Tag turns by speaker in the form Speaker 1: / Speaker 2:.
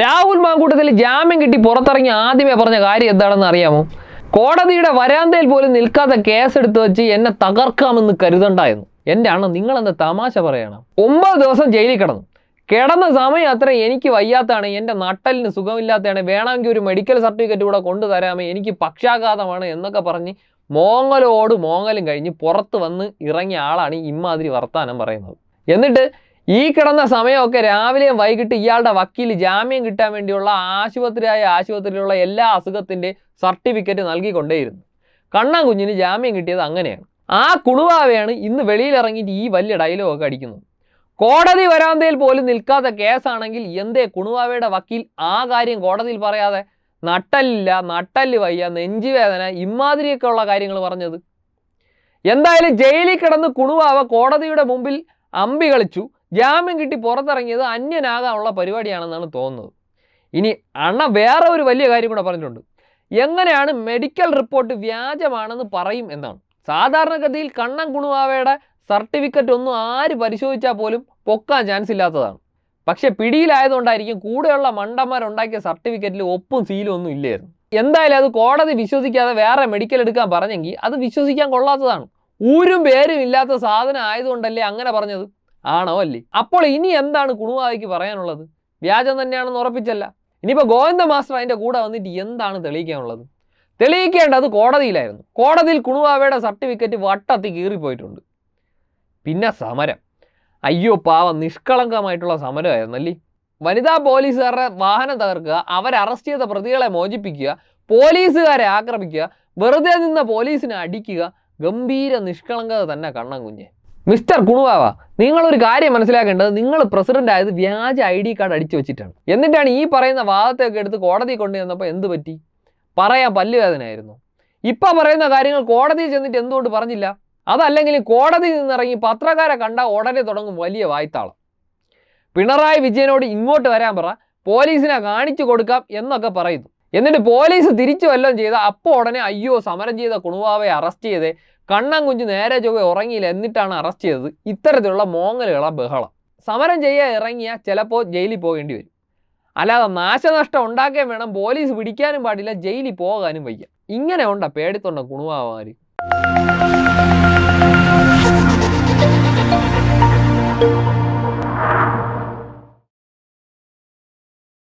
Speaker 1: രാഹുൽ മാങ്കൂട്ടത്തിൽ ജാമ്യം കിട്ടി പുറത്തിറങ്ങി ആദ്യമേ പറഞ്ഞ കാര്യം എന്താണെന്ന് അറിയാമോ? കോടതിയുടെ വരാന്തയിൽ പോലും നിൽക്കാത്ത കേസെടുത്ത് വെച്ച് എന്നെ തകർക്കാമെന്ന് കരുതണ്ടായിരുന്നു. എന്റെ അണ്ണ നിങ്ങളെന്താ തമാശ പറയണം? ഒമ്പത് ദിവസം ജയിലിൽ കിടന്നു. കിടന്ന സമയം അത്ര എനിക്ക് വയ്യാത്തതാണ്. എന്റെ നട്ടലിന് സുഖമില്ലാത്തതാണ്. വേണമെങ്കിൽ ഒരു മെഡിക്കൽ സർട്ടിഫിക്കറ്റ് കൂടെ കൊണ്ടുതരാമേ. എനിക്ക് പക്ഷാഘാതമാണ് എന്നൊക്കെ പറഞ്ഞ് മോങ്ങലോട് മോങ്ങലും കഴിഞ്ഞ് പുറത്ത് വന്ന് ഇറങ്ങിയ ആളാണ് ഇമ്മാതിരി വർത്താനം പറയുന്നത്. എന്നിട്ട് ഈ കിടന്ന സമയമൊക്കെ രാവിലെയും വൈകിട്ട് ഇയാളുടെ വക്കീൽ ജാമ്യം കിട്ടാൻ വേണ്ടിയുള്ള ആശുപത്രിയായ ആശുപത്രിയിലുള്ള എല്ലാ അസുഖത്തിന്റെ സർട്ടിഫിക്കറ്റ് നൽകിക്കൊണ്ടേയിരുന്നു. കണ്ണൻ കുഞ്ഞിന് ജാമ്യം കിട്ടിയത് അങ്ങനെയാണ്. ആ കുണുവാവയാണ് ഇന്ന് വെളിയിലിറങ്ങിയിട്ട് ഈ വലിയ ഡയലോഗൊക്കെ അടിക്കുന്നത്. കോടതി വരാന്തയിൽ പോലും നിൽക്കാത്ത കേസാണെങ്കിൽ എന്തേ കുണുവാവയുടെ വക്കീൽ ആ കാര്യം കോടതിയിൽ പറയാതെ നട്ടല്ലില്ല നട്ടൽ വയ്യ നെഞ്ചുവേദന ഇമാതിരിയൊക്കെ ഉള്ള കാര്യങ്ങൾ പറഞ്ഞത്? എന്തായാലും ജയിലിൽ കിടന്ന് കുണുവാവ കോടതിയുടെ മുമ്പിൽ അമ്പി കളിച്ചു. ജാമ്യം കിട്ടി പുറത്തിറങ്ങിയത് അന്യനാകാനുള്ള പരിപാടിയാണെന്നാണ് തോന്നുന്നത്. ഇനി അണ വേറെ ഒരു വലിയ കാര്യം കൂടെ പറഞ്ഞിട്ടുണ്ട്. എങ്ങനെയാണ് മെഡിക്കൽ റിപ്പോർട്ട് വ്യാജമാണെന്ന് പറയും എന്നാണ്. സാധാരണഗതിയിൽ കണ്ണൻ കുണുവാവയുടെ സർട്ടിഫിക്കറ്റ് ഒന്നും ആര് പരിശോധിച്ചാൽ പോലും പൊക്കാൻ ചാൻസ് ഇല്ലാത്തതാണ്. പക്ഷെ പിടിയിലായതുകൊണ്ടായിരിക്കും കൂടെയുള്ള മണ്ടന്മാരുണ്ടാക്കിയ സർട്ടിഫിക്കറ്റിൽ ഒപ്പും സീലും ഒന്നും ഇല്ലായിരുന്നു. എന്തായാലും അത് കോടതി വിശ്വസിക്കാതെ വേറെ മെഡിക്കൽ എടുക്കാൻ പറഞ്ഞെങ്കിൽ അത് വിശ്വസിക്കാൻ കൊള്ളാത്തതാണ്. ഊരും പേരും ഇല്ലാത്ത സാധനം ആയതുകൊണ്ടല്ലേ അങ്ങനെ പറഞ്ഞത്? ആണോ അല്ലേ? അപ്പോൾ ഇനി എന്താണ് കുണുവായിക്ക് പറയാനുള്ളത്? വ്യാജം തന്നെയാണെന്ന് ഉറപ്പിച്ചല്ല. ഇനിയിപ്പോൾ ഗോവിന്ദ മാസ്റ്റർ അതിന്റെ കൂടെ വന്നിട്ട് എന്താണ് തെളിയിക്കാനുള്ളത്? തെളിയിക്കേണ്ടത് കോടതിയിലായിരുന്നു. കോടതിയിൽ കുണുവാവയുടെ സർട്ടിഫിക്കറ്റ് വട്ടത്തി കീറിപ്പോയിട്ടുണ്ട്. പിന്നെ സമരം. അയ്യോ പാവം നിഷ്കളങ്കമായിട്ടുള്ള സമരമായിരുന്നു അല്ലേ. വനിതാ പോലീസുകാരുടെ വാഹനം തകർക്കുക അവരെ അറസ്റ്റ് ചെയ്ത പ്രതികളെ മോചിപ്പിക്കുക പോലീസുകാരെ ആക്രമിക്കുക വെറുതെ നിന്ന പോലീസിനെ അടിക്കുക ഗംഭീര നിഷ്കളങ്കത തന്നെ കണ്ണൻ കുഞ്ഞെ. മിസ്റ്റർ കുണുവാവ നിങ്ങളൊരു കാര്യം മനസ്സിലാക്കേണ്ടത് നിങ്ങൾ പ്രസിഡന്റ് ആയത് വ്യാജ ഐ ഡി കാർഡ് അടിച്ചു വെച്ചിട്ടാണ്. എന്നിട്ടാണ് ഈ പറയുന്ന വാദത്തെയൊക്കെ എടുത്ത് കോടതി കൊണ്ടുവന്നപ്പോൾ എന്ത് പറ്റി? പറയാൻ പല്ലുവേദനയായിരുന്നു. ഇപ്പൊ പറയുന്ന കാര്യങ്ങൾ കോടതിയിൽ ചെന്നിട്ട് എന്തുകൊണ്ട് പറഞ്ഞില്ല? അതല്ലെങ്കിൽ കോടതിയിൽ നിന്നിറങ്ങി പത്രക്കാരെ കണ്ട ഉടനെ തുടങ്ങും വലിയ വായ്ത്താളം. പിണറായി വിജയനോട് ഇങ്ങോട്ട് വരാൻ പറ പോലീസിനെ കാണിച്ചു കൊടുക്കാം എന്നൊക്കെ പറയുന്നു. എന്നിട്ട് പോലീസ് തിരിച്ചു വല്ലതും ചെയ്ത അപ്പോൾ ഉടനെ അയ്യോ സമരം ചെയ്ത കുണുവാവയെ അറസ്റ്റ് ചെയ്തേ കണ്ണൻ കുഞ്ഞ് നേരെ ചൊവ്വ ഉറങ്ങിയില്ല എന്നിട്ടാണ് അറസ്റ്റ് ചെയ്തത്. ഇത്തരത്തിലുള്ള മോങ്ങലുകള ബഹളം. സമരം ചെയ്യാൻ ഇറങ്ങിയാൽ ചിലപ്പോൾ ജയിലിൽ പോകേണ്ടി വരും. അല്ലാതെ നാശനഷ്ടം ഉണ്ടാക്കുകയും വേണം പോലീസ് പിടിക്കാനും പാടില്ല ജയിലിൽ പോകാനും വയ്യ. ഇങ്ങനെ ഉണ്ട പേടിത്തൊണ്ട കുണുവാമാര്
Speaker 2: Thank you.